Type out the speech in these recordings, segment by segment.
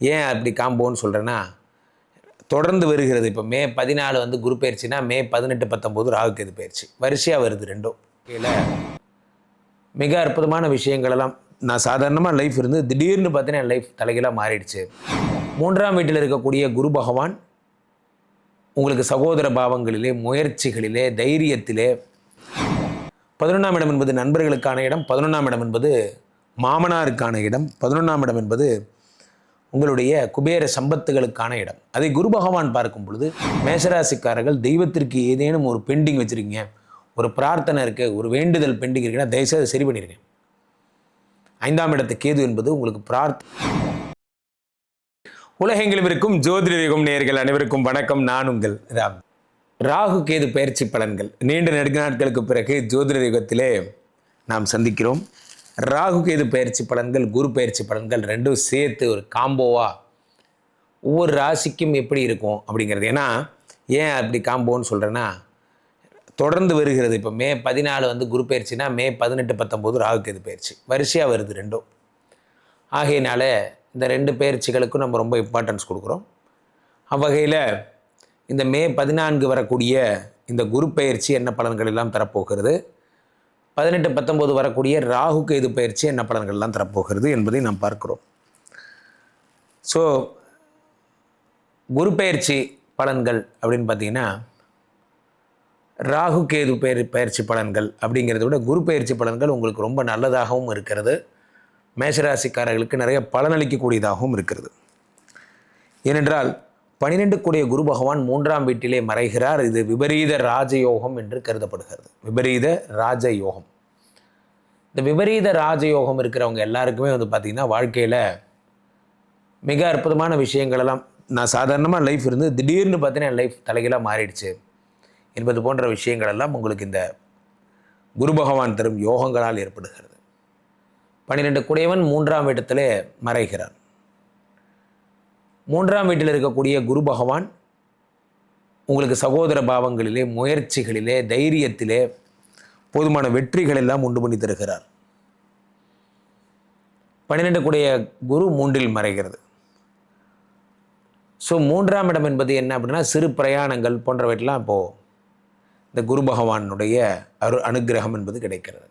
ஏன் அப்படி காம்போன்னு சொல்கிறேன்னா தொடர்ந்து வருகிறது. இப்போ மே பதினாலு வந்து குரு பயிற்சினா மே பதினெட்டு பத்தொம்போது ராகுகேது பயிற்சி. வரிசையாக வருது ரெண்டும். கீழே மிக அற்புதமான விஷயங்களெல்லாம் நான் சாதாரணமாக லைஃப் இருந்து திடீர்னு பார்த்தீங்கன்னா என் லைஃப் தலைகீழாக மாறிடுச்சு. மூன்றாம் வீட்டில் இருக்கக்கூடிய குரு பகவான் உங்களுக்கு சகோதர பாவங்களிலே முயற்சிகளிலே தைரியத்திலே பதினொன்றாம் இடம் என்பது நண்பர்களுக்கான இடம் பதினொன்றாம் இடம் என்பது மாமனாருக்கான இடம் பதினொன்றாம் இடம் என்பது உங்களுடைய குபேர சம்பத்துகளுக்கான இடம். அதை குரு பகவான் பார்க்கும் பொழுது மேஷராசிக்காரர்கள் தெய்வத்திற்கு ஏதேனும் ஒரு பெண்டிங் வச்சுருக்கீங்க. ஒரு பிரார்த்தனை இருக்குது ஒரு வேண்டுதல் பெண்டிங் இருக்குன்னா தயவுசெய்து சரி பண்ணிடுங்க. ஐந்தாம் இடத்து கேது என்பது உங்களுக்கு பிரார்த்த உலகெங்கிலும் இருக்கும் ஜோதிட நேர்கள் அனைவருக்கும் வணக்கம். நான் உங்கள் ராம். ராகு கேது பயிற்சி பலன்கள். நீண்ட நெடுக்க நாட்களுக்கு பிறகு ஜோதிட யுகத்திலே நாம் சந்திக்கிறோம். ராகு கேது பயிற்சி பலன்கள் குரு பயிற்சி பலன்கள் ரெண்டும் சேர்த்து ஒரு காம்போவாக ஒவ்வொரு ராசிக்கும் எப்படி இருக்கும் அப்படிங்கிறது. ஏன்னா ஏன் அப்படி காம்போன்னு சொல்கிறேன்னா தொடர்ந்து வருகிறது. இப்போ மே பதினாலு வந்து குரு பயிற்சினா மே பதினெட்டு பத்தொம்போது ராகு கேது பயிற்சி. வரிசையாக வருது ரெண்டும். ஆகையினால இந்த ரெண்டு பயிற்சிகளுக்கும் நம்ம ரொம்ப இம்பார்ட்டன்ஸ் கொடுக்குறோம். அவ்வகையில் இந்த மே பதினான்கு வரக்கூடிய இந்த குரு பயிற்சி என்ன பலன்கள் எல்லாம் தரப்போகிறது? பதினெட்டு பத்தொம்போது வரக்கூடிய ராகு கேது பயிற்சி என்ன பலன்கள்லாம் தரப்போகிறது என்பதை நாம் பார்க்கிறோம். ஸோ குரு பயிற்சி பலன்கள் அப்படின்னு பார்த்தீங்கன்னா ராகு கேது பயிர் பயிற்சி பலன்கள் அப்படிங்கிறத விட குரு பயிற்சி பலன்கள் உங்களுக்கு ரொம்ப நல்லதாகவும் இருக்கிறது. மேஷராசிக்காரர்களுக்கு நிறைய பலனளிக்கக்கூடியதாகவும் இருக்கிறது. ஏனென்றால் பனிரெண்டு கூடிய குரு பகவான் மூன்றாம் வீட்டிலே மறைகிறார். இது விபரீத ராஜயோகம் என்று கருதப்படுகிறது. விபரீத ராஜயோகம். இந்த விபரீத ராஜயோகம் இருக்கிறவங்க எல்லாருக்குமே வந்து பார்த்திங்கன்னா வாழ்க்கையில் மிக அற்புதமான விஷயங்களெல்லாம் நான் சாதாரணமாக லைஃப் இருந்து திடீர்னு பார்த்தீங்கன்னா என் லைஃப் தலைகளாக மாறிடுச்சு என்பது போன்ற விஷயங்கள் எல்லாம் உங்களுக்கு இந்த குரு பகவான் தரும் யோகங்களால் ஏற்படுகிறது. பன்னிரெண்டு குடையவன் மூன்றாம் இடத்திலே மறைகிறான். மூன்றாம் வீட்டில் இருக்கக்கூடிய குரு பகவான் உங்களுக்கு சகோதர பாவங்களிலே முயற்சிகளிலே தைரியத்திலே போதுமான வெற்றிகள் எல்லாம் உண்டு பண்ணி தருகிறார். பன்னிரெண்டு கூடிய குரு மூன்றில் மறைகிறது. ஸோ மூன்றாம் இடம் என்பது என்ன அப்படின்னா சிறு பிரயாணங்கள் போன்றவற்றெல்லாம் இப்போது இந்த குரு பகவானுடைய அரு அனுகிரகம் என்பது கிடைக்கிறது.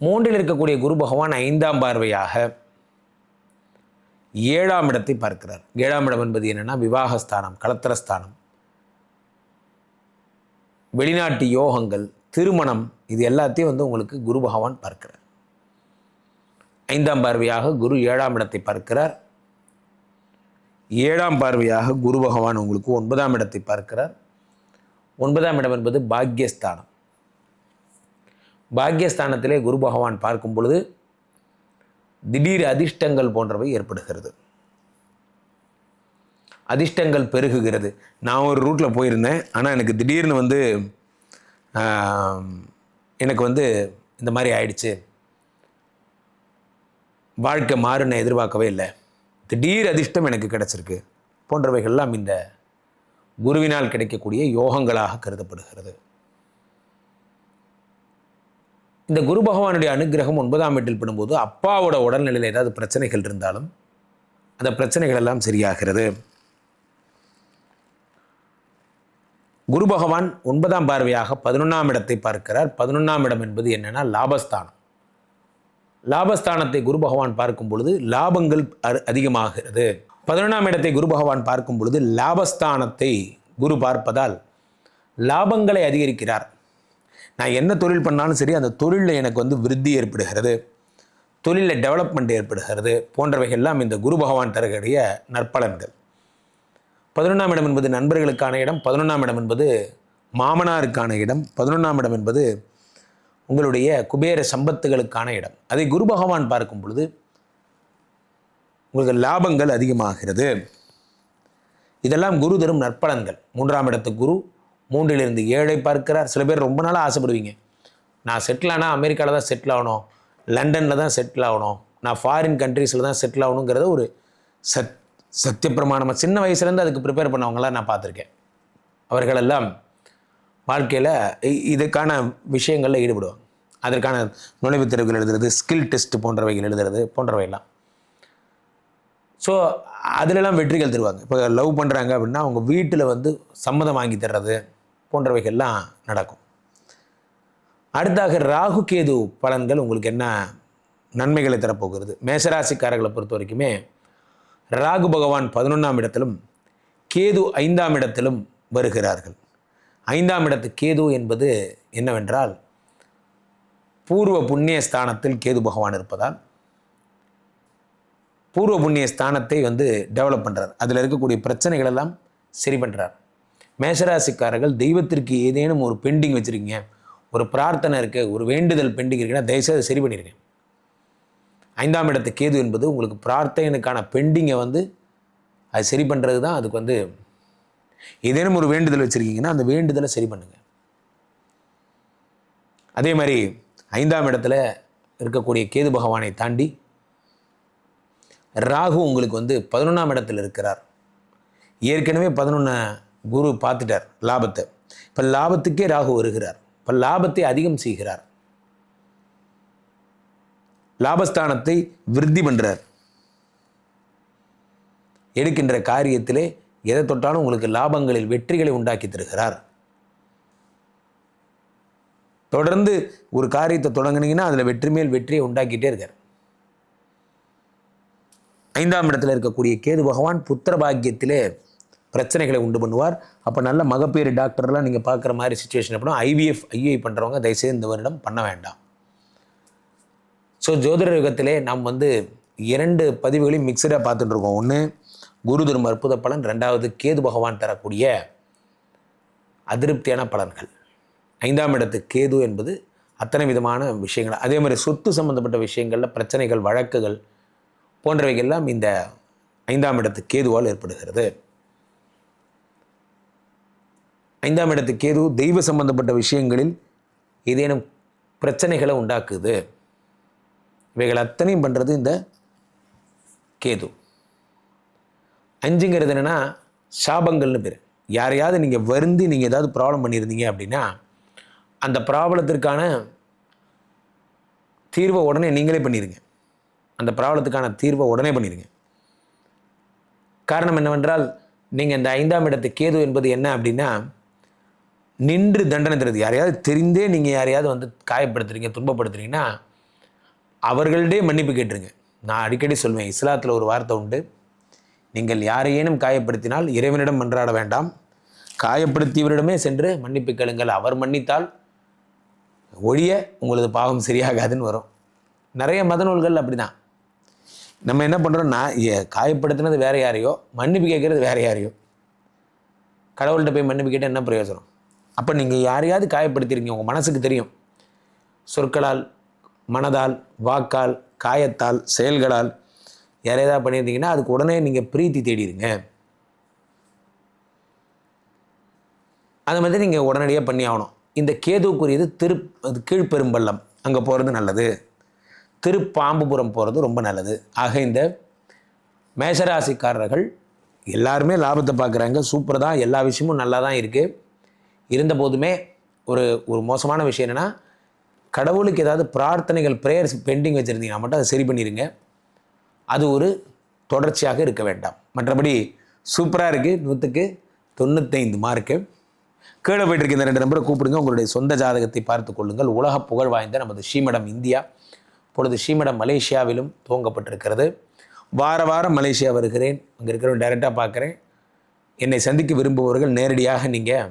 மூன்றில் இருக்கக்கூடிய குரு பகவான் ஐந்தாம் பார்வையாக ஏழாம் இடத்தை பார்க்கிறார். ஏழாம் இடம் என்பது என்னென்னா விவாகஸ்தானம் கலத்திரஸ்தானம். வெளிநாட்டு யோகங்கள் திருமணம் இது எல்லாத்தையும் வந்து உங்களுக்கு குரு பகவான் பார்க்கிறார். ஐந்தாம் பார்வையாக குரு ஏழாம் இடத்தை பார்க்கிறார். ஏழாம் பார்வையாக குரு பகவான் உங்களுக்கு ஒன்பதாம் இடத்தை பார்க்கிறார். ஒன்பதாம் இடம் என்பது பாக்யஸ்தானம். பாக்யஸ்தானத்திலே குரு பகவான் பார்க்கும் பொழுது திடீர் அதிர்ஷ்டங்கள் போன்றவை ஏற்படுகிறது. அதிர்ஷ்டங்கள் பெருகுகிறது. நான் ஒரு ரூட்டில் போயிருந்தேன். ஆனால் எனக்கு திடீர்னு வந்து எனக்கு வந்து இந்த மாதிரி ஆயிடுச்சு. வாழ்க்கை மாறு நான் எதிர்பார்க்கவே இல்லை. திடீர் அதிர்ஷ்டம் எனக்கு கிடச்சிருக்கு. போன்றவைகள்லாம் இந்த குருவினால் கிடைக்கக்கூடிய யோகங்களாக கருதப்படுகிறது. இந்த குரு பகவானுடைய அனுகிரகம் ஒன்பதாம் வீட்டில் படும்போது அப்பாவோட உடல்நிலையில் ஏதாவது பிரச்சனைகள் இருந்தாலும் அந்த பிரச்சனைகள் எல்லாம் சரியாகிறது. குரு பகவான் ஒன்பதாம் பார்வையாக பதினொன்றாம் இடத்தை பார்க்கிறார். பதினொன்றாம் இடம் என்பது என்னென்னா லாபஸ்தானம். லாபஸ்தானத்தை குரு பகவான் பார்க்கும் பொழுது லாபங்கள் அதிகமாகிறது. பதினொன்றாம் இடத்தை குரு பகவான் பார்க்கும் பொழுது லாபஸ்தானத்தை குரு பார்ப்பதால் லாபங்களை அதிகரிக்கிறார். நான் என்ன தொழில் பண்ணாலும் சரி அந்த தொழிலில் எனக்கு வந்து விருத்தி ஏற்படுகிறது தொழிலில் டெவலப்மெண்ட் ஏற்படுகிறது போன்றவைகள்லாம் இந்த குரு பகவான் தரக்கூடிய நற்பலன்கள். பதினொன்றாம் இடம் என்பது நண்பர்களுக்கான இடம் பதினொன்றாம் இடம் என்பது மாமனாருக்கான இடம் பதினொன்றாம் இடம் என்பது உங்களுடைய குபேர சம்பத்துகளுக்கான இடம். அதை குரு பகவான் பார்க்கும் பொழுது உங்களுக்கு லாபங்கள் அதிகமாகிறது. இதெல்லாம் குரு தரும் நற்பலன்கள். மூன்றாம் இடத்து குரு மூன்றிலிருந்து ஏழை பார்க்கிறார். சில பேர் ரொம்ப நாளாக ஆசைப்படுவீங்க. நான் செட்டில் ஆனால் அமெரிக்காவில் தான் செட்டில் ஆகணும். லண்டனில் தான் செட்டில் ஆகணும். நான் ஃபாரின் கண்ட்ரீஸில் தான் செட்டில் ஆகணுங்கிறத ஒரு சத் சத்தியப்பிரமாணமாக சின்ன வயசுலேருந்து அதுக்கு ப்ரிப்பேர் பண்ணவங்களாம் நான் பார்த்துருக்கேன். அவர்களெல்லாம் வாழ்க்கையில் இதுக்கான விஷயங்களில் ஈடுபடுவாங்க. அதற்கான நுழைவுத் தேர்வுகள் எழுதுறது ஸ்கில் டெஸ்ட் போன்றவைகள் எழுதுறது போன்றவையெல்லாம். ஸோ அதிலெல்லாம் வெற்றிகள் தருவாங்க. இப்போ லவ் பண்ணுறாங்க அப்படின்னா அவங்க வீட்டில் வந்து சம்மதம் வாங்கி தர்றது போன்றவைகள்லாம் நடக்கும். அடுத்தாக ராகு கேது பலன்கள் உங்களுக்கு என்ன நன்மைகளை தரப்போகிறது? மேசராசிக்காரர்களை பொறுத்த வரைக்குமே ராகு பகவான் பதினொன்றாம் இடத்திலும் கேது ஐந்தாம் இடத்திலும் வருகிறார்கள். ஐந்தாம் இடத்து கேது என்பது என்னவென்றால் பூர்வ புண்ணிய ஸ்தானத்தில் கேது பகவான் இருப்பதால் பூர்வ புண்ணிய ஸ்தானத்தை வந்து டெவலப் பண்ணுறார் அதில் இருக்கக்கூடிய பிரச்சனைகள் எல்லாம் சரி பண்ணுறார் மேஷராசிக்காரர்கள் தெய்வத்திற்கு ஏதேனும் ஒரு பெண்டிங் வச்சுருக்கீங்க. ஒரு பிரார்த்தனை இருக்குது ஒரு வேண்டுதல் பெண்டிங் இருக்குன்னா தயவுசெய்து சரி பண்ணிடுங்க. ஐந்தாம் இடத்து கேது என்பது உங்களுக்கு பிரார்த்தனைக்கான பெண்டிங்கை வந்து அது சரி பண்ணுறது தான். அதுக்கு வந்து ஏதேனும் ஒரு வேண்டுதல் வச்சுருக்கீங்கன்னா அந்த வேண்டுதலை சரி பண்ணுங்க. அதே மாதிரி ஐந்தாம் இடத்துல இருக்கக்கூடிய கேது பகவானை தாண்டி ராகு உங்களுக்கு வந்து பதினொன்றாம் இடத்தில் இருக்கிறார். ஏற்கனவே பதினொன்று குரு பார்த்துட்டார் லாபத்தை. இப்போ லாபத்துக்கே ராகு வருகிறார். இப்போ லாபத்தை அதிகம் செய்கிறார். லாபஸ்தானத்தை விருத்தி பண்ணுறார் எடுக்கின்ற காரியத்திலே எதை தொட்டாலும் உங்களுக்கு லாபங்களில் வெற்றிகளை உண்டாக்கி தருகிறார். தொடர்ந்து ஒரு காரியத்தை தொடங்குனீங்கன்னா அதில் வெற்றி மேல் வெற்றியை உண்டாக்கிட்டே இருக்கார். ஐந்தாம் இடத்துல இருக்கக்கூடிய கேது பகவான் புத்திர பாக்கியத்திலே பிரச்சனைகளை உண்டு பண்ணுவார். அப்போ நல்ல மகப்பேறு டாக்டர்லாம் நீங்கள் பார்க்குற மாதிரி சுச்சுவேஷன் அப்படின்னா ஐவிஎஃப் ஐஏ பண்ணுறவங்க தயவுசெய்து இந்த வருடம் பண்ண வேண்டாம். ஸோ ஜோதிட யுகத்திலே நாம் வந்து இரண்டு பதிவுகளையும் மிக்சடாக பார்த்துட்டு இருக்கோம். ஒன்று குரு தரும் அற்புத பலன். ரெண்டாவது கேது பகவான் தரக்கூடிய அதிருப்தியான பலன்கள். ஐந்தாம் இடத்து கேது என்பது அத்தனை விதமான விஷயங்கள். அதே மாதிரி சொத்து சம்பந்தப்பட்ட விஷயங்களில் பிரச்சனைகள் வழக்குகள் போன்றவைகள்லாம் இந்த ஐந்தாம் இடத்து கேதுவால் ஏற்படுகிறது. ஐந்தாம் இடத்து கேது தெய்வ சம்பந்தப்பட்ட விஷயங்களில் ஏதேனும் பிரச்சனைகளை உண்டாக்குது. இவைகள் அத்தனையும் பண்ணுறது இந்த கேது. அஞ்சுங்கிறது என்னென்னா சாபங்கள்னு பேர். யாரையாவது நீங்கள் வருந்தி நீங்கள் ஏதாவது ப்ராப்ளம் பண்ணியிருந்தீங்க அப்படின்னா அந்த ப்ராப்ளத்திற்கான தீர்வை உடனே நீங்களே பண்ணிடுங்க அந்த ப்ராப்ளத்துக்கான தீர்வை உடனே பண்ணிடுங்க காரணம் என்னவென்றால் நீங்கள் இந்த ஐந்தாம் இடத்து கேது என்பது என்ன அப்படின்னா நின்று தண்டனை தருது. யாரையாவது தெரிந்தே நீங்கள் யாரையாவது வந்து காயப்படுத்துறீங்க துன்பப்படுத்துறீங்கன்னா அவர்கள்டே மன்னிப்பு கேட்டுருங்க. நான் அடிக்கடி சொல்வேன் இஸ்லாத்தில் ஒரு வார்த்தை உண்டு. நீங்கள் யாரையேனும் காயப்படுத்தினால் இறைவனிடம் மன்றாட வேண்டாம். காயப்படுத்தியவரிடமே சென்று மன்னிப்பு கேளுங்கள். அவர் மன்னித்தால் ஒழிய உங்களது பாவம் சரியாகாதுன்னு வரும். நிறைய மத நூல்கள் அப்படி தான் நம்ம என்ன பண்ணுறோம்னா ஏ- காயப்படுத்தினது வேற யாரையோ மன்னிப்பு கேட்குறது வேற யாரையோ. கடவுள்கிட்ட போய் மன்னிப்பு கேட்டால் என்ன பிரயோஜனம்? அப்போ நீங்கள் யாரையாவது காயப்படுத்திருக்கீங்க உங்கள் மனசுக்கு தெரியும். சொற்களால் மனதால் வாக்கால் காயத்தால் செயல்களால் யாரையாவது பண்ணியிருந்தீங்கன்னா அதுக்கு உடனே நீங்கள் பிரீத்தி தேடிடுங்க. அந்த மாதிரி நீங்கள் உடனடியாக பண்ணி ஆகணும். இந்த கேதுவுக்குரியது திரு அது கீழ்பெரும்பள்ளம் அங்கே போகிறது நல்லது. திருப்பாம்புபுரம் போகிறது ரொம்ப நல்லது. ஆக இந்த மேஷராசிக்காரர்கள் எல்லாருமே லாபத்தை பார்க்குறாங்க. சூப்பர் தான் எல்லா விஷயமும் நல்லா தான் இருக்குது இருந்த போதுமே ஒரு ஒரு மோசமான விஷயம் என்னென்னா கடவுளுக்கு ஏதாவது பிரார்த்தனைகள் ப்ரேயர்ஸ் பெண்டிங் வச்சுருந்தீங்கன்னா மட்டும் அதை சரி பண்ணிடுங்க அது ஒரு தொடர்ச்சியாக இருக்க வேண்டாம். மற்றபடி சூப்பராக இருக்குது நூற்றுக்கு தொண்ணூத்தைந்து மார்க்கு கீழே போயிட்டு இந்த ரெண்டு நம்பரை கூப்பிடுங்க. உங்களுடைய சொந்த ஜாதகத்தை பார்த்து கொள்ளுங்கள். உலக புகழ் வாய்ந்த நமது ஸ்ரீமடம் இந்தியா. இப்பொழுது ஸ்ரீமடம் மலேசியாவிலும் துவங்கப்பட்டிருக்கிறது. வார வாரம் மலேசியா வருகிறேன். அங்கே இருக்கிறவங்க டைரெக்டாக பார்க்குறேன். என்னை சந்திக்க விரும்புபவர்கள் நேரடியாக நீங்கள்